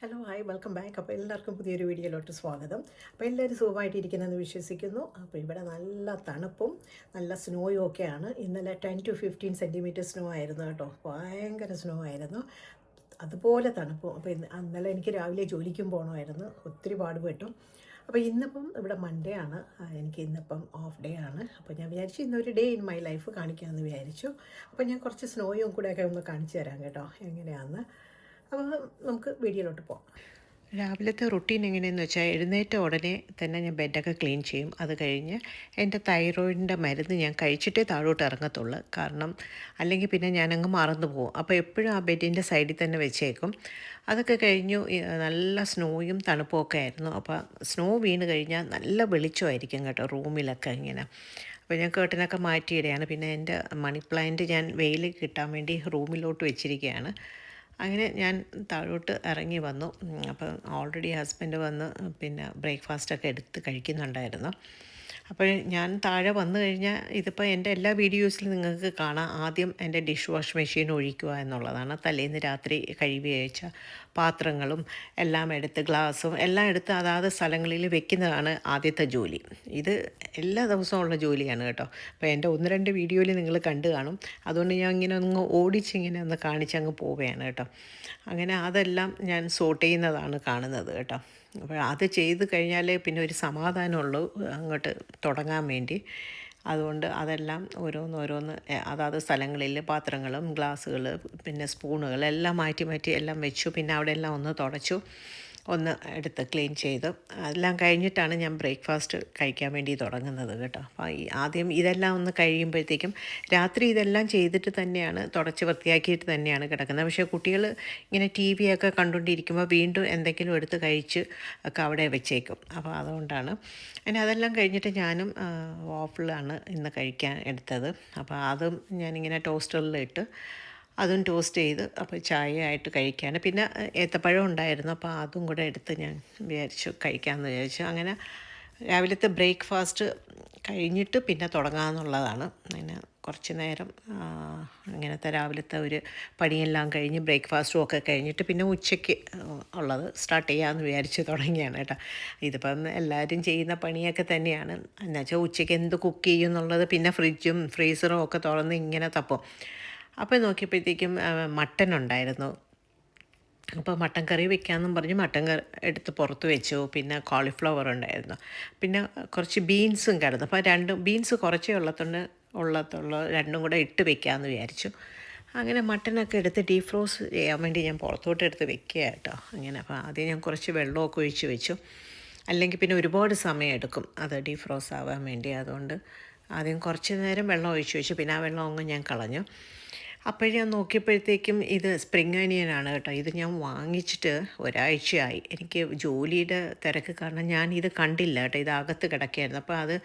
Hello hi welcome back അപ്പോൾ എല്ലാവർക്കും പുതിയൊരു വീഡിയോയിലോട്ട് സ്വാഗതം. അപ്പോൾ എല്ലാവരും സുഖമായിട്ടിരിക്കുന്നെന്ന് വിശ്വസിക്കുന്നു. അപ്പോൾ ഇവിടെ നല്ല തണുപ്പും നല്ല സ്നോയും ഒക്കെയാണ്. ഇന്നലെ ten to fifteen centimetre snow ആയിരുന്നു കേട്ടോ. ഭയങ്കര സ്നോ ആയിരുന്നു. അതുപോലെ തണുപ്പും. അപ്പോൾ ഇന്ന് ഇന്നലെ എനിക്ക് രാവിലെ ജോലിക്കും പോകണമായിരുന്നു ഒത്തിരി പാടുപെട്ടു അപ്പോൾ ഇന്നിപ്പം ഇവിടെ മൺഡേ ആണ്. എനിക്ക് ഇന്നിപ്പം ഓഫ് ഡേ ആണ്. അപ്പോൾ ഞാൻ വിചാരിച്ചു ഇന്നൊരു ഡേ ഇൻ മൈ ലൈഫ് കാണിക്കാമെന്ന് വിചാരിച്ചു. അപ്പോൾ ഞാൻ കുറച്ച് സ്നോയും കൂടെയൊക്കെ ഒന്ന് കാണിച്ചു തരാം കേട്ടോ. എങ്ങനെയാണെന്ന് അപ്പോൾ നമുക്ക് വീഡിയോയിലോട്ട് പോകാം രാവിലത്തെ റുട്ടീൻ എങ്ങനെയെന്ന് വെച്ചാൽ എഴുന്നേറ്റ ഉടനെ തന്നെ ഞാൻ ബെഡൊക്കെ ക്ലീൻ ചെയ്യും. അത് കഴിഞ്ഞ് എന്റെ തൈറോയിഡിന്റെ മരുന്ന് ഞാൻ കഴിച്ചിട്ടേ താഴോട്ട് ഇറങ്ങത്തുള്ളൂ. കാരണം അല്ലെങ്കിൽ പിന്നെ ഞാനങ്ങ് മറന്നു പോകും. അപ്പോൾ എപ്പോഴും ആ ബെഡിന്റെ സൈഡിൽ തന്നെ വെച്ചേക്കും. അതൊക്കെ കഴിഞ്ഞു നല്ല സ്നോയും തണുപ്പും ഒക്കെ ആയിരുന്നു. അപ്പോൾ സ്നോ വീണ് കഴിഞ്ഞാൽ നല്ല വെളിച്ചമായിരിക്കും കേട്ടോ റൂമിലൊക്കെ ഇങ്ങനെ. അപ്പോൾ ഞാൻ കേട്ടനൊക്കെ മാറ്റിയിടുകയാണ്. പിന്നെ എന്റെ മണി പ്ലാന്റ് ഞാൻ വെയിൽ കിട്ടാൻ വേണ്ടി റൂമിലോട്ട് വെച്ചിരിക്കുകയാണ്. അങ്ങനെ ഞാൻ താഴോട്ട് ഇറങ്ങി വന്നു. അപ്പം ഓൾറെഡി ഹസ്ബൻഡ് വന്ന് പിന്നെ ബ്രേക്ക്ഫാസ്റ്റൊക്കെ എടുത്ത് കഴിക്കുന്നുണ്ടായിരുന്നു. അപ്പോൾ ഞാൻ താഴെ വന്നു കഴിഞ്ഞാൽ ഇതിപ്പോൾ എന്റെ എല്ലാ വീഡിയോസിലും നിങ്ങൾക്ക് കാണാം. ആദ്യം എന്റെ ഡിഷ് വാഷ് മെഷീൻ ഒഴിക്കുക എന്നുള്ളതാണ്. തലേന്ന് രാത്രി കഴുകി അയച്ച പാത്രങ്ങളും എല്ലാം എടുത്ത് ഗ്ലാസും എല്ലാം എടുത്ത് അതാത് സ്ഥലങ്ങളിൽ വെക്കുന്നതാണ് ആദ്യത്തെ ജോലി. ഇത് എല്ലാ ദിവസവും ഉള്ള ജോലിയാണ് കേട്ടോ. അപ്പോൾ എന്റെ ഒന്ന് രണ്ട് വീഡിയോയിൽ നിങ്ങൾ കണ്ടു കാണും. അതുകൊണ്ട് ഞാൻ ഇങ്ങനെ ഒന്ന് ഓടിച്ച് ഇങ്ങനെ ഒന്ന് കാണിച്ചങ്ങ് പോവുകയാണ് കേട്ടോ. അങ്ങനെ അതെല്ലാം ഞാൻ സോട്ട് ചെയ്യുന്നതാണ് കാണുന്നത് കേട്ടോ. അപ്പോൾ അത് ചെയ്ത് കഴിഞ്ഞാൽ പിന്നെ ഒരു സമാധാനമുള്ളൂ അങ്ങോട്ട് തുടങ്ങാൻ വേണ്ടി. അതുകൊണ്ട് അതെല്ലാം ഓരോന്ന് ഓരോന്ന് അതാത് സ്ഥലങ്ങളിൽ പാത്രങ്ങളും ഗ്ലാസ്സുകൾ പിന്നെ സ്പൂണുകൾ എല്ലാം മാറ്റി മാറ്റി എല്ലാം വെച്ചു. പിന്നെ അവിടെ എല്ലാം ഒന്ന് തുടച്ചു. ഒന്ന് എടുത്ത് ക്ലീൻ ചെയ്ത് എല്ലാം കഴിഞ്ഞിട്ടാണ് ഞാൻ ബ്രേക്ക്ഫാസ്റ്റ് കഴിക്കാൻ വേണ്ടി തുടങ്ങുന്നത് കേട്ടോ. അപ്പോൾ ഈ ആദ്യം ഇതെല്ലാം ഒന്ന് കഴിയുമ്പോഴത്തേക്കും രാത്രി ഇതെല്ലാം ചെയ്തിട്ട് തന്നെയാണ് തുടച്ച് വൃത്തിയാക്കിയിട്ട് തന്നെയാണ് കിടക്കുന്നത്. പക്ഷേ കുട്ടികൾ ഇങ്ങനെ ടി വി ഒക്കെ കണ്ടുകൊണ്ടിരിക്കുമ്പോൾ വീണ്ടും എന്തെങ്കിലും എടുത്ത് കഴിച്ച് ഒക്കെ അവിടെ വെച്ചേക്കും. അപ്പോൾ അതുകൊണ്ടാണ് പിന്നെ അതെല്ലാം കഴിഞ്ഞിട്ട് ഞാനും വാഫിളാണ് ഇന്ന് കഴിക്കാൻ എടുത്തത്. അപ്പോൾ അതും ഞാനിങ്ങനെ ടോസ്റ്ററിലിട്ട് അതും ടോസ്റ്റ് ചെയ്ത് അപ്പോൾ ചായ ആയിട്ട് കഴിക്കാൻ പിന്നെ ഏത്തപ്പഴം ഉണ്ടായിരുന്നു. അപ്പോൾ അതും കൂടെ എടുത്ത് ഞാൻ വിചാരിച്ചു കഴിക്കാമെന്ന് വിചാരിച്ചു. അങ്ങനെ രാവിലത്തെ ബ്രേക്ക്ഫാസ്റ്റ് കഴിഞ്ഞിട്ട് പിന്നെ തുടങ്ങാമെന്നുള്ളതാണ് അങ്ങനെ കുറച്ച് നേരം അങ്ങനത്തെ രാവിലത്തെ ഒരു പണിയെല്ലാം കഴിഞ്ഞ് ബ്രേക്ക്ഫാസ്റ്റും ഒക്കെ കഴിഞ്ഞിട്ട് പിന്നെ ഉച്ചയ്ക്ക് ഉള്ളത് സ്റ്റാർട്ട് ചെയ്യാമെന്ന് വിചാരിച്ച് തുടങ്ങിയാണ് കേട്ടോ. ഇതിപ്പം എല്ലാവരും ചെയ്യുന്ന പണിയൊക്കെ തന്നെയാണ്. എന്നുവെച്ചാൽ ഉച്ചയ്ക്ക് എന്ത് കുക്ക് ചെയ്യും എന്നുള്ളത് പിന്നെ ഫ്രിഡ്ജും ഫ്രീസറും ഒക്കെ തുറന്ന് ഇങ്ങനെ തപ്പും. അപ്പോൾ നോക്കിയപ്പോഴത്തേക്കും മട്ടൻ ഉണ്ടായിരുന്നു. അപ്പോൾ മട്ടൻ കറി വെക്കാമെന്നും പറഞ്ഞ് മട്ടൻ കറി എടുത്ത് പുറത്ത് വെച്ചു. പിന്നെ കോളിഫ്ലവർ ഉണ്ടായിരുന്നു. പിന്നെ കുറച്ച് ബീൻസും കിടന്നു അപ്പോൾ രണ്ടും ബീൻസ് കുറച്ചേ ഉള്ളതുകൊണ്ട് ഉള്ളത്തുള്ള രണ്ടും കൂടെ ഇട്ട് വെക്കാമെന്ന് വിചാരിച്ചു. അങ്ങനെ മട്ടനൊക്കെ എടുത്ത് ഡീഫ്രോസ് ചെയ്യാൻ വേണ്ടി ഞാൻ പുറത്തോട്ട് എടുത്ത് വെക്കുക കേട്ടോ. അങ്ങനെ അപ്പോൾ ആദ്യം ഞാൻ കുറച്ച് വെള്ളമൊക്കെ ഒഴിച്ച് വെച്ചു. അല്ലെങ്കിൽ പിന്നെ ഒരുപാട് സമയം എടുക്കും അത് ഡീഫ്രോസ് ആവാൻ വേണ്ടി. അതുകൊണ്ട് ആദ്യം കുറച്ച് നേരം വെള്ളം ഒഴിച്ച് വെച്ചു. പിന്നെ ആ വെള്ളം അങ്ങ് ഞാൻ കളഞ്ഞു. അപ്പോൾ ഞാൻ നോക്കിയപ്പോഴത്തേക്കും ഇത് സ്പ്രിങ് അനിയനാണ് കേട്ടോ. ഇത് ഞാൻ വാങ്ങിച്ചിട്ട് ഒരാഴ്ചയായി. എനിക്ക് ജോലിയുടെ തിരക്ക് കാരണം ഞാൻ ഇത് കണ്ടില്ല കേട്ടോ. ഇത് അകത്ത് കിടക്കുകയായിരുന്നു. അപ്പോൾ അത്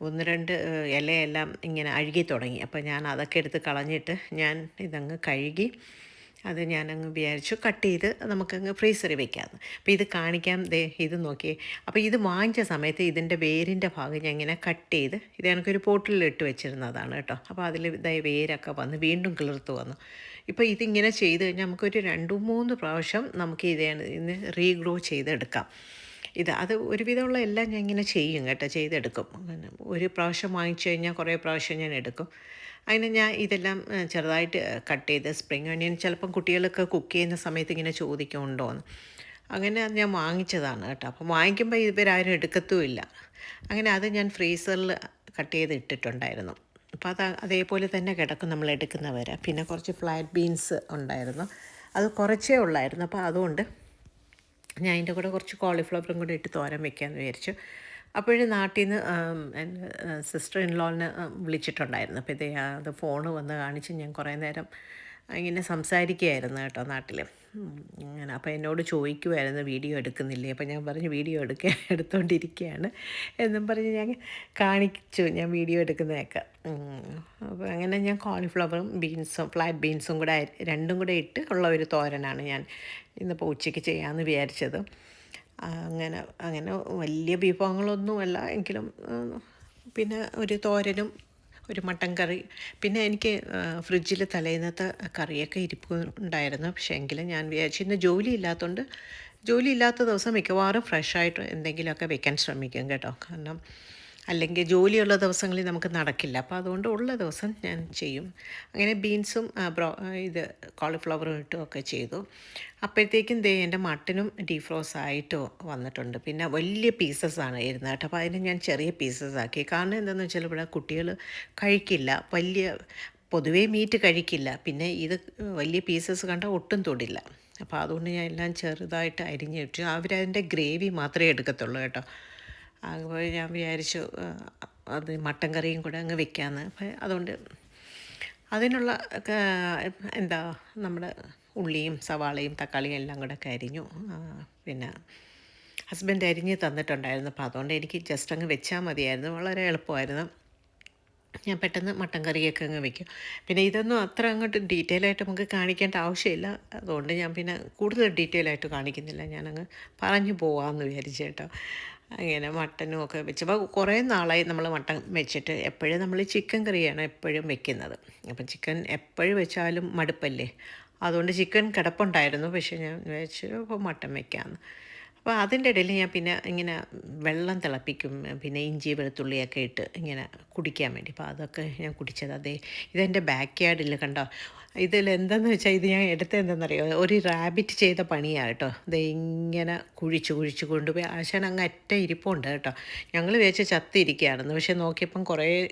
ഒന്ന് രണ്ട് ഇലയെല്ലാം ഇങ്ങനെ അഴുകി തുടങ്ങി. അപ്പോൾ ഞാൻ അതൊക്കെ എടുത്ത് കളഞ്ഞിട്ട് ഞാൻ ഇതങ്ങ് കഴുകി അത് ഞാനങ്ങ് വിചാരിച്ചു കട്ട് ചെയ്ത് നമുക്കങ്ങ് ഫ്രീസറിൽ വെക്കാമെന്ന് അപ്പോൾ ഇത് കാണിക്കാം. ദേ ഇത് നോക്കിയേ അപ്പോൾ ഇത് വാങ്ങിച്ച സമയത്ത് ഇതിന്റെ വേരിന്റെ ഭാഗം ഞാൻ ഇങ്ങനെ കട്ട് ചെയ്ത് ഇത് എനിക്കൊരു പോട്ടിൽ ഇട്ട് വെച്ചിരുന്നതാണ് കേട്ടോ. അപ്പോൾ അതിൽ ഇതായി വേരൊക്കെ വന്ന് വീണ്ടും കിളിർത്ത് വന്നു. ഇപ്പോൾ ഇതിങ്ങനെ ചെയ്ത് കഴിഞ്ഞാൽ നമുക്കൊരു രണ്ട് മൂന്ന് പ്രാവശ്യം നമുക്ക് ഇത് ഇന്ന് റീഗ്രോ ചെയ്തെടുക്കാം. ഇത് അത് ഒരുവിധമുള്ള എല്ലാം ഞാൻ ഇങ്ങനെ ചെയ്യും കേട്ടോ ചെയ്തെടുക്കും. ഒരു പ്രാവശ്യം വാങ്ങിച്ചു കഴിഞ്ഞാൽ കുറേ പ്രാവശ്യം ഞാൻ എടുക്കും. അതിന് ഞാൻ ഇതെല്ലാം ചെറുതായിട്ട് കട്ട് ചെയ്ത് സ്പ്രിങ് ഓണിയൻ ചിലപ്പം കുട്ടികളൊക്കെ കുക്ക് ചെയ്യുന്ന സമയത്ത് ഇങ്ങനെ ചോദിക്കുന്നുണ്ടോ എന്ന് അങ്ങനെ അത് ഞാൻ വാങ്ങിച്ചതാണ് കേട്ടോ. അപ്പം വാങ്ങിക്കുമ്പോൾ ഇവരാരും എടുക്കത്തുമില്ല. അങ്ങനെ അത് ഞാൻ ഫ്രീസറിൽ കട്ട് ചെയ്ത് ഇട്ടിട്ടുണ്ടായിരുന്നു. അപ്പോൾ അത് അതേപോലെ തന്നെ കിടക്കും നമ്മൾ എടുക്കുന്നവരെ. പിന്നെ കുറച്ച് ഫ്ലാറ്റ് ബീൻസ് ഉണ്ടായിരുന്നു. അത് കുറച്ചേ ഉള്ളായിരുന്നു. അപ്പോൾ അതുകൊണ്ട് ഞാൻ അതിന്റെ കൂടെ കുറച്ച് കോളിഫ്ലവറും കൂടെ ഇട്ട് തോരൻ വെക്കാമെന്ന് വിചാരിച്ചു. അപ്പോഴും നാട്ടിൽ നിന്ന് എന്റെ സിസ്റ്റർ ഇൻ ലോനെ വിളിച്ചിട്ടുണ്ടായിരുന്നു. അപ്പോൾ ഇതേ അത് ഫോണ് വന്ന് കാണിച്ച് ഞാൻ കുറേ നേരം ഇങ്ങനെ സംസാരിക്കുകയായിരുന്നു കേട്ടോ നാട്ടിൽ അങ്ങനെ അപ്പോൾ എന്നോട് ചോദിക്കുമായിരുന്നു വീഡിയോ എടുക്കുന്നില്ലേ? അപ്പോൾ ഞാൻ പറഞ്ഞു വീഡിയോ എടുക്ക എടുത്തുകൊണ്ടിരിക്കുകയാണ് എന്നും പറഞ്ഞ് ഞാൻ കാണിച്ചു ഞാൻ വീഡിയോ എടുക്കുന്നതൊക്കെ. അപ്പോൾ അങ്ങനെ ഞാൻ കോളിഫ്ലവറും ബീൻസും ഫ്ലാറ്റ് ബീൻസും കൂടെ രണ്ടും കൂടെ ഇട്ട് ഉള്ള ഒരു തോരനാണ് ഞാൻ ഇന്നിപ്പോൾ ഉച്ചയ്ക്ക് ചെയ്യാമെന്ന് വിചാരിച്ചത്. അങ്ങനെ അങ്ങനെ വലിയ വിഭവങ്ങളൊന്നുമല്ല. എങ്കിലും പിന്നെ ഒരു തോരനും ഒരു മട്ടൻ കറി. പിന്നെ എനിക്ക് ഫ്രിഡ്ജിൽ തലേന്നത്തെ കറിയൊക്കെ ഇരിപ്പ് ഉണ്ടായിരുന്നു. പക്ഷേ എങ്കിലും ഞാൻ വിചാരിച്ചു ഇന്ന് ജോലി ഇല്ലാത്തതുകൊണ്ട് ജോലി ഇല്ലാത്ത ദിവസം മിക്കവാറും ഫ്രഷായിട്ട് എന്തെങ്കിലുമൊക്കെ വെക്കാൻ ശ്രമിക്കും കേട്ടോ. കാരണം അല്ലെങ്കിൽ ജോലിയുള്ള ദിവസങ്ങളിൽ നമുക്ക് നടക്കില്ല. അപ്പോൾ അതുകൊണ്ട് ഉള്ള ദിവസം ഞാൻ ചെയ്യും. അങ്ങനെ ബീൻസും ബ്രോ ഇത് കോളിഫ്ലവറും ഇട്ടും ഒക്കെ ചെയ്തു. അപ്പോഴത്തേക്കും ദേ എന്റെ മട്ടനും ഡീഫ്രോസ് ആയിട്ട് വന്നിട്ടുണ്ട്. പിന്നെ വലിയ പീസസ് ആണ് ഇരുന്നത് കേട്ടോ. അപ്പോൾ അതിന് ഞാൻ ചെറിയ പീസസ് ആക്കി. കാരണം എന്താണെന്ന് വെച്ചാൽ ഇവിടെ കുട്ടികൾ കഴിക്കില്ല. വലിയ പൊതുവേ മീറ്റ് കഴിക്കില്ല. പിന്നെ ഇത് വലിയ പീസസ് കണ്ടാൽ ഒട്ടും തൊടില്ല. അപ്പോൾ അതുകൊണ്ട് ഞാൻ എല്ലാം ചെറുതായിട്ട് അരിഞ്ഞിട്ട് അവരതിന്റെ ഗ്രേവി മാത്രമേ എടുക്കത്തുള്ളൂ കേട്ടോ. അപ്പോൾ ഞാൻ വിചാരിച്ചു അത് മട്ടൻ കറിയും കൂടെ അങ്ങ് വെക്കാമെന്ന് അപ്പം അതുകൊണ്ട് അതിനുള്ള എന്താ നമ്മുടെ ഉള്ളിയും സവാളയും തക്കാളിയും എല്ലാം കൂടെ ഒക്കെ അരിഞ്ഞു. പിന്നെ ഹസ്ബൻഡ് അരിഞ്ഞ് തന്നിട്ടുണ്ടായിരുന്നു. അപ്പോൾ അതുകൊണ്ട് എനിക്ക് ജസ്റ്റ് അങ്ങ് വെച്ചാൽ മതിയായിരുന്നു. വളരെ എളുപ്പമായിരുന്നു. ഞാൻ പെട്ടെന്ന് മട്ടൻ കറിയൊക്കെ അങ്ങ് വെക്കും. പിന്നെ ഇതൊന്നും അത്ര അങ്ങോട്ട് ഡീറ്റെയിൽ ആയിട്ട് നമുക്ക് കാണിക്കേണ്ട ആവശ്യമില്ല. അതുകൊണ്ട് ഞാൻ പിന്നെ കൂടുതൽ ഡീറ്റെയിൽ ആയിട്ട് കാണിക്കുന്നില്ല. ഞാനങ്ങ് പറഞ്ഞു പോവാമെന്ന് വിചാരിച്ചു കേട്ടോ. അങ്ങനെ മട്ടനും ഒക്കെ വെച്ചപ്പോൾ കുറേ നാളായി നമ്മൾ മട്ടൻ വെച്ചിട്ട് എപ്പോഴും നമ്മൾ ചിക്കൻ കറിയാണ് എപ്പോഴും വെക്കുന്നത്. അപ്പം ചിക്കൻ എപ്പോഴും വെച്ചാലും മടുപ്പല്ലേ? അതുകൊണ്ട് ചിക്കൻ കിടപ്പുണ്ടായിരുന്നു. പക്ഷേ ഞാൻ വെച്ച് അപ്പോൾ മട്ടൻ വെക്കാമെന്ന് അപ്പോൾ അതിന്റെ ഇടയിൽ ഞാൻ പിന്നെ ഇങ്ങനെ വെള്ളം തിളപ്പിക്കും. പിന്നെ ഇഞ്ചി വെളുത്തുള്ളിയൊക്കെ ഇട്ട് ഇങ്ങനെ കുടിക്കാൻ വേണ്ടി. അപ്പോൾ അതൊക്കെ ഞാൻ കുടിച്ചത്. അതേ ഇതെന്റെ ബാക്ക് യാർഡിൽ കണ്ടോ? ഇതിൽ എന്തെന്ന് വെച്ചാൽ ഇത് ഞാൻ എടുത്തത് ഒരു റാബിറ്റ് ചെയ്ത പണിയാണ് കേട്ടോ. ഇത് ഇങ്ങനെ കുഴിച്ച് കുഴിച്ച് കൊണ്ടുപോയി. ആശാൻ അങ്ങ് അറ്റ ഇരിപ്പുണ്ട് കേട്ടോ. ഞങ്ങൾ വിചാരിച്ച് ചത്തിരിക്കുകയാണെന്ന് പക്ഷേ നോക്കിയപ്പം കുറേ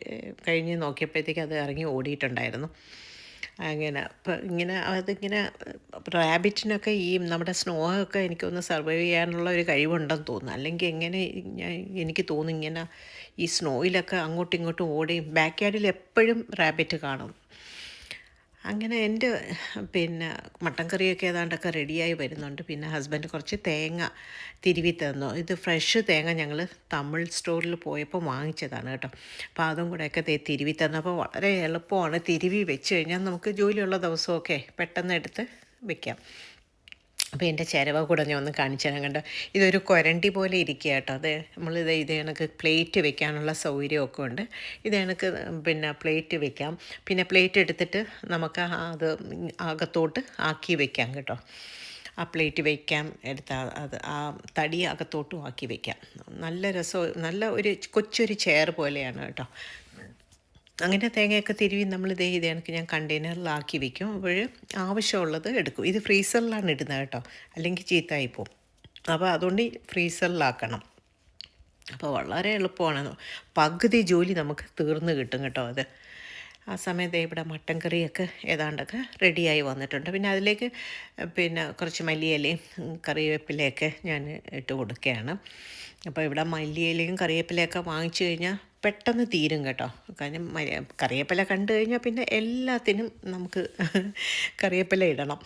കഴിഞ്ഞ് നോക്കിയപ്പോഴത്തേക്ക് അത് ഇറങ്ങി ഓടിയിട്ടുണ്ടായിരുന്നു. അങ്ങനെ അപ്പം ഇങ്ങനെ അതിങ്ങനെ റാബിറ്റിനൊക്കെ ഈ നമ്മുടെ സ്നോ ഒക്കെ എനിക്കൊന്ന് സർവൈവ് ചെയ്യാനുള്ള ഒരു കഴിവുണ്ടെന്ന് തോന്നുന്നു. അല്ലെങ്കിൽ എങ്ങനെ ഞാൻ എനിക്ക് തോന്നുന്നു ഇങ്ങനെ ഈ സ്നോയിലൊക്കെ അങ്ങോട്ടും ഇങ്ങോട്ടും ഓടിയും ബാക്ക് യാർഡിൽ എപ്പോഴും റാബിറ്റ് കാണും. അങ്ങനെ എന്റെ പിന്നെ മട്ടൻ കറിയൊക്കെ ഏതാണ്ടൊക്കെ റെഡിയായി വരുന്നുണ്ട്. പിന്നെ ഹസ്ബൻഡ് കുറച്ച് തേങ്ങ തിരുവി തന്നു. ഇത് ഫ്രഷ് തേങ്ങ ഞങ്ങൾ തമിഴ് സ്റ്റോറിൽ പോയപ്പോൾ വാങ്ങിച്ചതാണ് കേട്ടോ. അപ്പോൾ അതും കൂടെയൊക്കെ തേ തിരുവി തന്നപ്പോൾ വളരെ എളുപ്പമാണ് തിരുവി വെച്ച് കഴിഞ്ഞാൽ നമുക്ക് ജോലിയുള്ള ദിവസമൊക്കെ പെട്ടെന്ന് എടുത്ത് വെക്കാം. അപ്പോൾ എന്റെ ചിരവ കൂടെ ഞാൻ ഒന്ന് കാണിച്ചു തരാൻ കണ്ടോ? ഇതൊരു കൊരണ്ടി പോലെ ഇരിക്കുക കേട്ടോ. അത് നമ്മളിത് ഇത് കണക്ക് പ്ലേറ്റ് വെക്കാനുള്ള സൗകര്യമൊക്കെ ഉണ്ട്. ഇത് കണക്ക് പിന്നെ പ്ലേറ്റ് വെക്കാം. പിന്നെ പ്ലേറ്റ് എടുത്തിട്ട് നമുക്ക് അത് അകത്തോട്ട് ആക്കി വെക്കാം കേട്ടോ. ആ പ്ലേറ്റ് വയ്ക്കാം എടുത്ത അത് ആ തടി അകത്തോട്ടും ആക്കി വെക്കാം. നല്ല രസം നല്ല ഒരു കൊച്ചൊരു ചെയർ പോലെയാണ് കേട്ടോ. അങ്ങനെ തേങ്ങയൊക്കെ തിരുവി നമ്മൾ ഇതേ ഇത് കണക്ക് ഞാൻ കണ്ടെയ്നറിലാക്കി വെക്കും. അപ്പോൾ ആവശ്യമുള്ളത് എടുക്കും. ഇത് ഫ്രീസറിലാണ് ഇടുന്നത് കേട്ടോ. അല്ലെങ്കിൽ ചീത്തയായി പോകും അപ്പോൾ അതുകൊണ്ട് ഫ്രീസറിലാക്കണം. അപ്പോൾ വളരെ എളുപ്പമാണ്. പകുതി ജോലി നമുക്ക് തീർന്നു കിട്ടും കേട്ടോ അത്. ആ സമയത്ത് ഇവിടെ മട്ടൻ കറിയൊക്കെ ഏതാണ്ടൊക്കെ റെഡിയായി വന്നിട്ടുണ്ട്. പിന്നെ അതിലേക്ക് പിന്നെ കുറച്ച് മല്ലിയിലയും കറിവേപ്പിലയൊക്കെ ഞാൻ ഇട്ട് കൊടുക്കുകയാണ്. അപ്പോൾ ഇവിടെ മല്ലിയിലയും കറിവേപ്പിലയൊക്കെ വാങ്ങിച്ചു കഴിഞ്ഞാൽ പെട്ടെന്ന് തീരും കേട്ടോ. കാരണം കറിവേപ്പില കണ്ടു കഴിഞ്ഞാൽ പിന്നെ എല്ലാത്തിനും നമുക്ക് കറിവേപ്പില ഇടണം.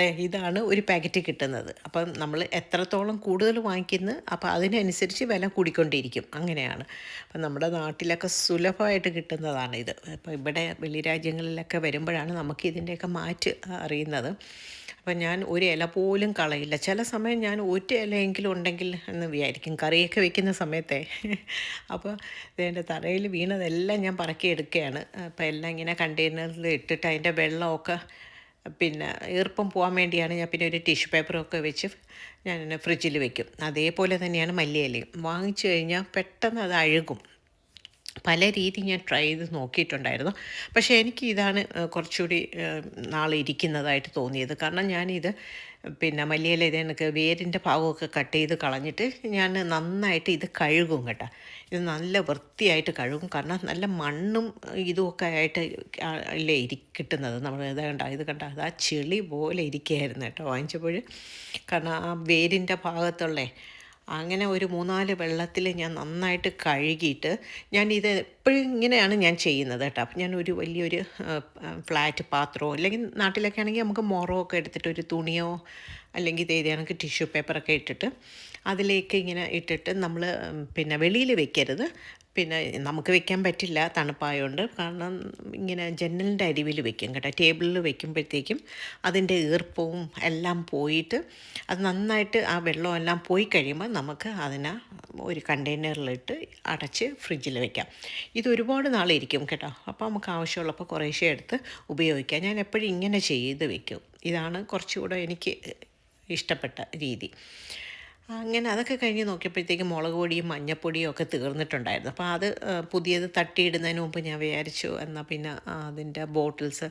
ഇതാണ് ഒരു പാക്കറ്റ് കിട്ടുന്നത്. അപ്പം നമ്മൾ എത്രത്തോളം കൂടുതൽ വാങ്ങിക്കുന്നു അപ്പോൾ അതിനനുസരിച്ച് വില കൂടിക്കൊണ്ടിരിക്കും. അങ്ങനെയാണ്. അപ്പം നമ്മുടെ നാട്ടിലൊക്കെ സുലഭമായിട്ട് കിട്ടുന്നതാണ് ഇത്. അപ്പം ഇവിടെ വെളിരാജ്യങ്ങളിലൊക്കെ വരുമ്പോഴാണ് നമുക്ക് ഇതിന്റെയൊക്കെ മാറ്റ് അറിയുന്നത്. അപ്പം ഞാൻ ഒരു ഇല പോലും കളയില്ല. ചില സമയം ഞാൻ ഒറ്റ ഇലയെങ്കിലും ഉണ്ടെങ്കിൽ എന്ന് വിചാരിക്കും. കറിയൊക്കെ വെക്കുന്ന സമയത്തെ. അപ്പോൾ എന്റെ തറയിൽ വീണതെല്ലാം ഞാൻ പറക്കി എടുക്കുകയാണ്. അപ്പോൾ എല്ലാം ഇങ്ങനെ കണ്ടെയ്നറിൽ ഇട്ടിട്ട് അതിന്റെ വെള്ളമൊക്കെ പിന്നെ ഈർപ്പം പോകാൻ വേണ്ടിയാണ് ഞാൻ പിന്നെ ഒരു ടിഷ്യൂ പേപ്പറൊക്കെ വെച്ച് ഞാൻ ഫ്രിഡ്ജിൽ വെക്കും. അതേപോലെ തന്നെയാണ് മല്ലിയിലയും. വാങ്ങിച്ചു കഴിഞ്ഞാൽ പെട്ടെന്ന് അത് അഴുകും. പല രീതി ഞാൻ ട്രൈ ചെയ്ത് നോക്കിയിട്ടുണ്ടായിരുന്നു. പക്ഷേ എനിക്ക് ഇതാണ് കുറച്ചുകൂടി നാളെ ഇരിക്കുന്നതായിട്ട് തോന്നിയത്. കാരണം ഞാനിത് പിന്നെ മല്ലിയില ഇത് എനിക്ക് വേരിന്റെ ഭാഗമൊക്കെ കട്ട് ചെയ്ത് കളഞ്ഞിട്ട് ഞാൻ നന്നായിട്ട് ഇത് കഴുകും കേട്ടോ. ഇത് നല്ല വൃത്തിയായിട്ട് കഴുകും. കാരണം നല്ല മണ്ണും ഇതുമൊക്കെ ആയിട്ട് അല്ലേ ഇരി കിട്ടുന്നത്. നമ്മൾ ഇത് കണ്ട ഇത് കണ്ട അത് ആ ചെളി പോലെ ഇരിക്കുകയായിരുന്നു കേട്ടോ വാങ്ങിച്ചപ്പോൾ കാരണം ആ വേരിന്റെ ഭാഗത്തുള്ളേ അങ്ങനെ ഒരു മൂന്നാൽ വെള്ളത്തിൽ ഞാൻ നന്നായിട്ട് കഴുകിയിട്ട് ഞാൻ ഇത് എപ്പോഴും ഇങ്ങനെയാണ് ഞാൻ ചെയ്യുന്നത് കേട്ടോ. അപ്പം ഞാൻ ഒരു വലിയൊരു ഫ്ലാറ്റ് പാത്രമോ അല്ലെങ്കിൽ നാട്ടിലൊക്കെ ആണെങ്കിൽ നമുക്ക് മൊറോ ഒക്കെ എടുത്തിട്ട് ഒരു തുണിയോ അല്ലെങ്കിൽ ഇത് കണക്ക് ടിഷ്യൂ പേപ്പറൊക്കെ ഇട്ടിട്ട് അതിലേക്ക് ഇങ്ങനെ ഇട്ടിട്ട് നമ്മൾ പിന്നെ വെളിയിൽ വെക്കരുത്. പിന്നെ നമുക്ക് വെക്കാൻ പറ്റില്ല തണുപ്പായതുകൊണ്ട് കാരണം ഇങ്ങനെ ജനലിന്റെ അരിവിൽ വെക്കും കേട്ടോ. ടേബിളിൽ വെക്കുമ്പോഴത്തേക്കും അതിന്റെ ഈർപ്പവും എല്ലാം പോയിട്ട് അത് നന്നായിട്ട് ആ വെള്ളം എല്ലാം പോയി കഴിയുമ്പോൾ നമുക്ക് അതിനെ ഒരു കണ്ടെയ്നറിലിട്ട് അടച്ച് ഫ്രിഡ്ജിൽ വെക്കാം. ഇത് ഒരുപാട് നാളിരിക്കും കേട്ടോ. അപ്പോൾ നമുക്ക് ആവശ്യമുള്ളപ്പോൾ കുറേശ്ശെ എടുത്ത് ഉപയോഗിക്കാം. ഞാൻ എപ്പോഴും ഇങ്ങനെ ചെയ്ത് വെക്കും. ഇതാണ് കുറച്ചുകൂടെ എനിക്ക് ഇഷ്ടപ്പെട്ട രീതി. അങ്ങനെ അതൊക്കെ കഴിഞ്ഞ് നോക്കിയപ്പോഴത്തേക്ക് മുളക് പൊടിയും മഞ്ഞപ്പൊടിയും ഒക്കെ തീർന്നിട്ടുണ്ടായിരുന്നു. അപ്പോൾ അത് പുതിയത് തട്ടിയിടുന്നതിന് മുമ്പ് ഞാൻ വിചാരിച്ചു എന്നാൽ പിന്നെ അതിന്റെ ബോട്ടിൽസ്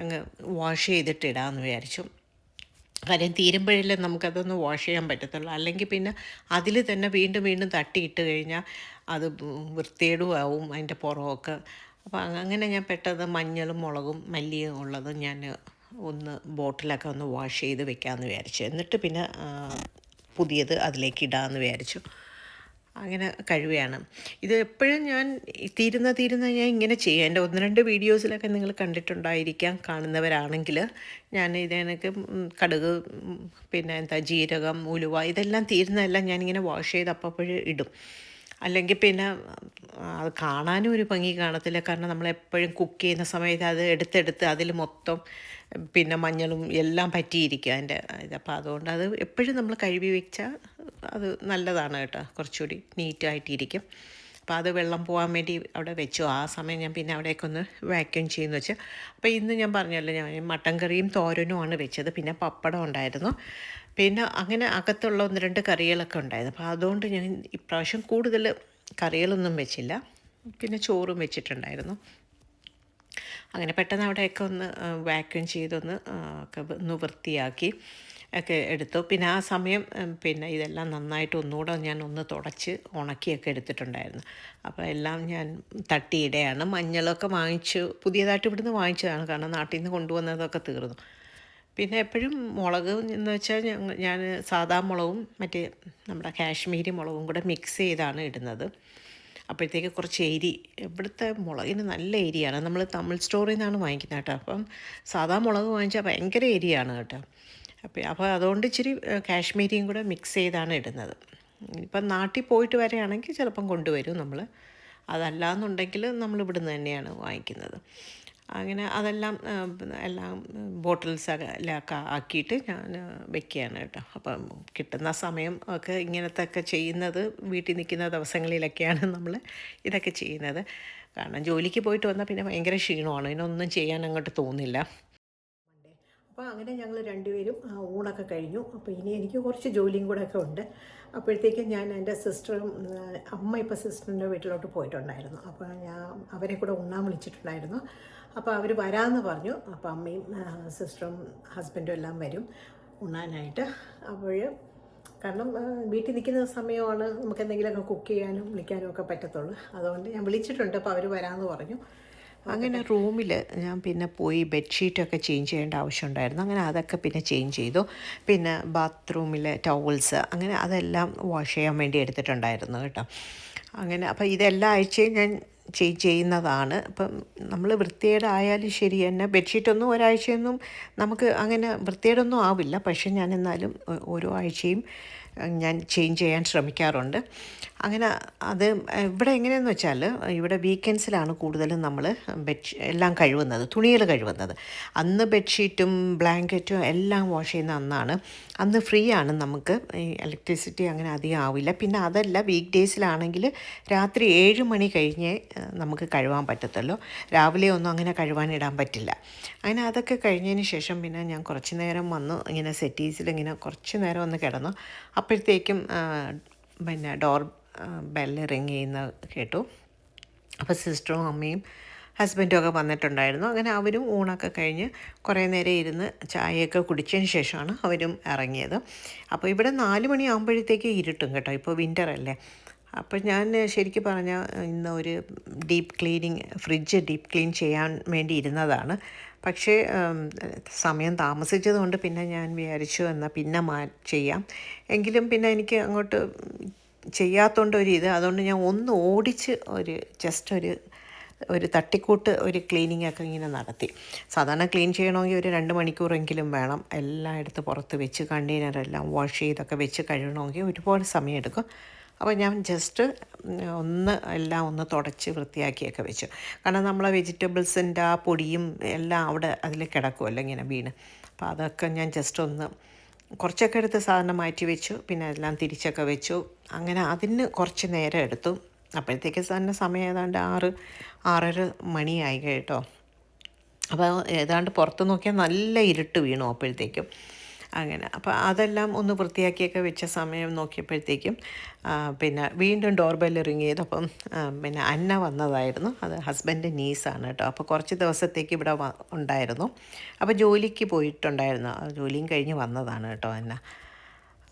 അങ്ങ് വാഷ് ചെയ്തിട്ടിടാമെന്ന് വിചാരിച്ചു. കാര്യം തീരുമ്പോഴല്ലേ നമുക്കതൊന്ന് വാഷ് ചെയ്യാൻ പറ്റത്തുള്ളൂ. അല്ലെങ്കിൽ പിന്നെ അതിൽ തന്നെ വീണ്ടും വീണ്ടും തട്ടിയിട്ട് കഴിഞ്ഞാൽ അത് വൃത്തിയേടും ആവും അതിന്റെ പുറമൊക്കെ. അപ്പോൾ അങ്ങനെ ഞാൻ പെട്ടെന്ന് മഞ്ഞളും മുളകും മല്ലിയും ഉള്ളത് ഞാൻ ഒന്ന് ബോട്ടിലൊക്കെ ഒന്ന് വാഷ് ചെയ്ത് വെക്കാമെന്ന് വിചാരിച്ചു. എന്നിട്ട് പിന്നെ പുതിയത് അതിലേക്ക് ഇടാമെന്ന് വിചാരിച്ചു. അങ്ങനെ കഴിവുകയാണ് ഇത് എപ്പോഴും ഞാൻ തീരുന്ന തീരുന്ന ഞാൻ ഇങ്ങനെ ചെയ്യും. എന്റെ ഒന്ന് രണ്ട് വീഡിയോസിലൊക്കെ നിങ്ങൾ കണ്ടിട്ടുണ്ടായിരിക്കാം കാണുന്നവരാണെങ്കിൽ. ഞാൻ ഇതെനിക്ക് കടുക് പിന്നെ എന്താ ജീരകം ഉലുവ ഇതെല്ലാം തീരുന്നതെല്ലാം ഞാനിങ്ങനെ വാഷ് ചെയ്ത് അപ്പോഴും ഇടും. അല്ലെങ്കിൽ പിന്നെ അത് കാണാനും ഒരു ഭംഗി കാണത്തില്ല. കാരണം നമ്മൾ എപ്പോഴും കുക്ക് ചെയ്യുന്ന സമയത്ത് അത് എടുത്തെടുത്ത് അതിൽ മൊത്തം പിന്നെ മഞ്ഞളും എല്ലാം പറ്റിയിരിക്കും അതിന്റെ ഇത്. അപ്പോൾ അതുകൊണ്ട് അത് എപ്പോഴും നമ്മൾ കഴുകി വെച്ചാൽ അത് നല്ലതാണ് കേട്ടോ. കുറച്ചുകൂടി നീറ്റായിട്ടിരിക്കും. അപ്പോൾ അത് വെള്ളം പോകാൻ വേണ്ടി അവിടെ വെച്ചു. ആ സമയം ഞാൻ പിന്നെ അവിടേക്ക് ഒന്ന് വാക്യൂം ചെയ്യുന്നു വെച്ച്. അപ്പോൾ ഇന്ന് ഞാൻ പറഞ്ഞല്ലോ ഞാൻ മട്ടൻ കറിയും തോരനുമാണ് വെച്ചത്. പിന്നെ പപ്പടം ഉണ്ടായിരുന്നു. പിന്നെ അങ്ങനെ അകത്തുള്ള ഒന്ന് രണ്ട് കറികളൊക്കെ ഉണ്ടായിരുന്നു. അപ്പോൾ അതുകൊണ്ട് ഞാൻ ഇപ്രാവശ്യം കൂടുതൽ കറികളൊന്നും വെച്ചില്ല. പിന്നെ ചോറും വെച്ചിട്ടുണ്ടായിരുന്നു. അങ്ങനെ പെട്ടെന്ന് അവിടെയൊക്കെ ഒന്ന് വാക്യൂം ചെയ്തൊന്ന് ഒക്കെ ഒന്ന് വൃത്തിയാക്കി ഒക്കെ എടുത്തു. പിന്നെ ആ സമയം പിന്നെ ഇതെല്ലാം നന്നായിട്ട് ഒന്നുകൂടെ ഞാൻ ഒന്ന് തുടച്ച് ഉണക്കിയൊക്കെ എടുത്തിട്ടുണ്ടായിരുന്നു. അപ്പോൾ എല്ലാം ഞാൻ തട്ടിയിടെയാണ്. മഞ്ഞളൊക്കെ വാങ്ങിച്ചു പുതിയതായിട്ട് ഇവിടുന്ന് വാങ്ങിച്ചതാണ്. കാരണം നാട്ടിൽ നിന്ന് കൊണ്ടുവന്നതൊക്കെ തീർന്നു. പിന്നെ എപ്പോഴും മുളക് എന്ന് വെച്ചാൽ ഞാൻ സാധാ മുളകും മറ്റേ നമ്മുടെ കാശ്മീരി മുളകും കൂടെ മിക്സ് ചെയ്താണ് ഇടുന്നത്. അപ്പോഴത്തേക്ക് കുറച്ച് എരി ഇവിടുത്തെ മുളകിന് നല്ല എരിയാണ്. നമ്മൾ തമിഴ് സ്റ്റോറിൽ നിന്നാണ് വാങ്ങിക്കുന്നത് കേട്ടോ. അപ്പം സാദാ മുളക് വാങ്ങിച്ചാൽ ഭയങ്കര എരിയാണ് കേട്ടോ. അപ്പോൾ അപ്പോൾ അതുകൊണ്ട് ഇച്ചിരി കാശ്മീരിയും കൂടെ മിക്സ് ചെയ്താണ് ഇടുന്നത്. ഇപ്പം നാട്ടിൽ പോയിട്ട് വരെയാണെങ്കിൽ ചിലപ്പം കൊണ്ടുവരും നമ്മൾ അതല്ലാന്നുണ്ടെങ്കിൽ നമ്മൾ ഇവിടുന്ന് തന്നെയാണ് വാങ്ങിക്കുന്നത്. അങ്ങനെ അതെല്ലാം എല്ലാം ബോട്ടിൽസിലൊക്കെ ആക്കിയിട്ട് ഞാൻ വെക്കുകയാണ് കേട്ടോ. അപ്പം കിട്ടുന്ന സമയം ഒക്കെ ഇങ്ങനത്തെ ഒക്കെ ചെയ്യുന്നത് വീട്ടിൽ നിൽക്കുന്ന ദിവസങ്ങളിലൊക്കെയാണ് നമ്മൾ ഇതൊക്കെ ചെയ്യുന്നത്. കാരണം ജോലിക്ക് പോയിട്ട് വന്നാൽ പിന്നെ ഭയങ്കര ക്ഷീണമാണ്. ഇതിനൊന്നും ചെയ്യാൻ അങ്ങോട്ട് തോന്നില്ല. അപ്പോൾ അങ്ങനെ ഞങ്ങൾ രണ്ടുപേരും ഊണൊക്കെ കഴിഞ്ഞു. അപ്പോൾ ഇനി എനിക്ക് കുറച്ച് ജോലിയും കൂടെ ഒക്കെ ഉണ്ട്. അപ്പോഴത്തേക്കും ഞാൻ എന്റെ സിസ്റ്ററും അമ്മ ഇപ്പോൾ സിസ്റ്ററിന്റെ വീട്ടിലോട്ട് പോയിട്ടുണ്ടായിരുന്നു. അപ്പോൾ ഞാൻ അവരെ കൂടെ ഉണ്ണാൻ വിളിച്ചിട്ടുണ്ടായിരുന്നു. അപ്പോൾ അവർ വരാമെന്ന് പറഞ്ഞു. അപ്പോൾ അമ്മയും സിസ്റ്ററും ഹസ്ബൻഡും എല്ലാം വരും ഉണ്ണാനായിട്ട്. അപ്പോൾ കാരണം വീട്ടിൽ നിൽക്കുന്ന സമയമാണ് നമുക്ക് എന്തെങ്കിലുമൊക്കെ കുക്ക് ചെയ്യാനും വിളിക്കാനും ഒക്കെ പറ്റത്തുള്ളൂ. അതുകൊണ്ട് ഞാൻ വിളിച്ചിട്ടുണ്ട്. അപ്പോൾ അവർ വരാമെന്ന് പറഞ്ഞു. അങ്ങനെ റൂമിൽ ഞാൻ പിന്നെ പോയി ബെഡ്ഷീറ്റൊക്കെ ചേഞ്ച് ചെയ്യേണ്ട ആവശ്യമുണ്ടായിരുന്നു അങ്ങനെ അതൊക്കെ പിന്നെ ചേഞ്ച് ചെയ്തു. പിന്നെ ബാത്റൂമിലെ ടവൽസ് അങ്ങനെ അതെല്ലാം വാഷ് ചെയ്യാൻ വേണ്ടി എടുത്തിട്ടുണ്ടായിരുന്നു കേട്ടോ. അങ്ങനെ അപ്പോൾ ഇതെല്ലാ ആഴ്ചയും ഞാൻ ചെയ്യുന്നതാണ്. അപ്പം നമ്മൾ വൃത്തികേടായാലും ശരി തന്നെ ബെഡ്ഷീറ്റൊന്നും ഒരാഴ്ചയൊന്നും നമുക്ക് അങ്ങനെ വൃത്തികേടൊന്നും ആവില്ല. പക്ഷെ ഞാൻ എന്നാലും ഓരോ ആഴ്ചയും ഞാൻ ചേഞ്ച് ചെയ്യാൻ ശ്രമിക്കാറുണ്ട്. അങ്ങനെ അത് ഇവിടെ എങ്ങനെയെന്ന് വെച്ചാൽ ഇവിടെ വീക്കെൻഡ്സിലാണ് കൂടുതലും നമ്മൾ ബെഡ് എല്ലാം കഴുകുന്നത് തുണികൾ കഴുകുന്നത്. അന്ന് ബെഡ്ഷീറ്റും ബ്ലാങ്കറ്റും എല്ലാം വാഷ് ചെയ്യുന്ന അന്നാണ്. അന്ന് ഫ്രീ ആണ് നമുക്ക് ഇലക്ട്രിസിറ്റി അങ്ങനെ അധികം ആവില്ല. പിന്നെ അതല്ല വീക്ക് ഡേയ്സിലാണെങ്കിൽ രാത്രി ഏഴ് മണി കഴിഞ്ഞേ നമുക്ക് കഴുകാൻ പറ്റത്തുള്ളൂ. രാവിലെ ഒന്നും അങ്ങനെ കഴുകാനിടാൻ പറ്റില്ല. അങ്ങനെ അതൊക്കെ കഴിഞ്ഞതിന് ശേഷം പിന്നെ ഞാൻ കുറച്ച് നേരം വന്നു ഇങ്ങനെ സെറ്റീസിൽ ഇങ്ങനെ കുറച്ച് നേരം ഒന്ന് കിടന്നു. അപ്പോഴത്തേക്കും പിന്നെ ഡോർ ബെല്ല് റിങ് ചെയ്യുന്ന കേട്ടു. അപ്പോൾ സിസ്റ്ററും അമ്മയും ഹസ്ബൻഡും ഒക്കെ വന്നിട്ടുണ്ടായിരുന്നു. അങ്ങനെ അവരും ഊണൊക്കെ കഴിഞ്ഞ് കുറേ നേരം ഇരുന്ന് ചായയൊക്കെ കുടിച്ചതിന് ശേഷമാണ് അവരും ഇറങ്ങിയത്. അപ്പോൾ ഇവിടെ നാല് മണിയാകുമ്പോഴത്തേക്ക് ഇരുട്ടും കേട്ടോ. ഇപ്പോൾ വിന്റർ അപ്പോൾ ഞാൻ ശരിക്കും പറഞ്ഞാൽ ഇന്ന് ഒരു deep cleaning fridge deep clean ചെയ്യാൻ വേണ്ടി ഇരുന്നതാണ്. പക്ഷേ സമയം താമസിച്ചതുകൊണ്ട് പിന്നെ ഞാൻ വിചാരിച്ചു എന്നാൽ പിന്നെ മാ ചെയ്യാം. എങ്കിലും പിന്നെ എനിക്ക് അങ്ങോട്ട് ചെയ്യാത്തതുകൊണ്ട് ഒരു ഇത് അതുകൊണ്ട് ഞാൻ ഒന്ന് ഓടിച്ച് ഒരു ജസ്റ്റ് ഒരു ഒരു തട്ടിക്കൂട്ട് ഒരു ക്ലീനിങ് ഒക്കെ ഇങ്ങനെ നടത്തി. സാധാരണ ക്ലീൻ ചെയ്യണമെങ്കിൽ ഒരു രണ്ട് മണിക്കൂറെങ്കിലും വേണം. എല്ലായിടത്ത് പുറത്ത് വെച്ച് കണ്ടെയ്നറെല്ലാം വാഷ് ചെയ്തൊക്കെ വെച്ച് കഴുകണമെങ്കിൽ ഒരുപാട് സമയമെടുക്കും. അപ്പോൾ ഞാൻ ജസ്റ്റ് ഒന്ന് എല്ലാം ഒന്ന് തുടച്ച് വൃത്തിയാക്കിയൊക്കെ വെച്ചു. കാരണം നമ്മളെ വെജിറ്റബിൾസിന്റെ ആ പൊടിയും എല്ലാം അവിടെ അതിൽ കിടക്കുമല്ലോ ഇങ്ങനെ വീണ്. അപ്പോൾ അതൊക്കെ ഞാൻ ജസ്റ്റ് ഒന്ന് കുറച്ചൊക്കെ എടുത്ത് സാധനം മാറ്റി വെച്ചു. പിന്നെ എല്ലാം തിരിച്ചൊക്കെ വെച്ചു. അങ്ങനെ അതിന് കുറച്ച് നേരം എടുത്തു. അപ്പോഴത്തേക്ക് തന്നെ സമയം ഏതാണ്ട് ആറ് ആറര മണിയായി കേട്ടോ. അപ്പോൾ ഏതാണ്ട് പുറത്ത് നോക്കിയാൽ നല്ല ഇരുട്ട് വീണു അപ്പോഴത്തേക്കും. അങ്ങനെ. അപ്പോൾ അതെല്ലാം ഒന്ന് വൃത്തിയാക്കിയൊക്കെ വെച്ച സമയം നോക്കിയപ്പോഴത്തേക്കും പിന്നെ വീണ്ടും ഡോർ ബെല്ല് റിങ് ചെയ്തപ്പം പിന്നെ അന്ന വന്നതായിരുന്നു. അത് ഹസ്ബൻഡ് നീസാണ് കേട്ടോ. അപ്പോൾ കുറച്ച് ദിവസത്തേക്ക് ഇവിടെ ഉണ്ടായിരുന്നു. അപ്പോൾ ജോലിക്ക് പോയിട്ടുണ്ടായിരുന്നു. ജോലിയും കഴിഞ്ഞ് വന്നതാണ് കേട്ടോ അന്ന.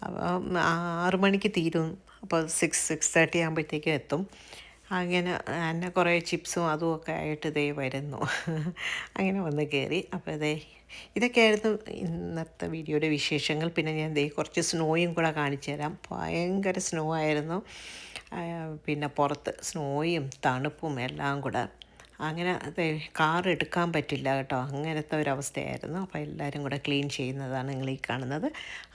അപ്പോൾ ആറുമണിക്ക് തീരും. അപ്പോൾ സിക്സ് സിക്സ് തേർട്ടി ആകുമ്പോഴത്തേക്കും എത്തും. അങ്ങനെ എന്നെ കുറേ ചിപ്സും അതും ഒക്കെ ആയിട്ട് ദേ വരുന്നു. അങ്ങനെ വന്ന് കയറി. അപ്പോൾ ദേ ഇതൊക്കെയായിരുന്നു ഇന്നത്തെ വീഡിയോയുടെ വിശേഷങ്ങൾ. പിന്നെ ഞാൻ ദേ കുറച്ച് സ്നോയും കൂടെ കാണിച്ചു തരാം. ഭയങ്കര സ്നോ ആയിരുന്നു. പിന്നെ പുറത്ത് സ്നോയും തണുപ്പും എല്ലാം കൂടെ. അങ്ങനെ കാർ എടുക്കാൻ പറ്റില്ല കേട്ടോ. അങ്ങനത്തെ ഒരവസ്ഥയായിരുന്നു. അപ്പോൾ എല്ലാവരും കൂടെ ക്ലീൻ ചെയ്യുന്നതാണ് നിങ്ങൾ ഈ കാണുന്നത്.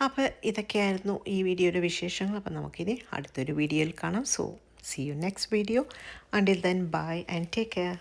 അപ്പോൾ ഇതൊക്കെയായിരുന്നു ഈ വീഡിയോയുടെ വിശേഷങ്ങൾ. അപ്പോൾ നമുക്കിനി അടുത്തൊരു വീഡിയോയിൽ കാണാം. So See you next video. Until then, bye and take care.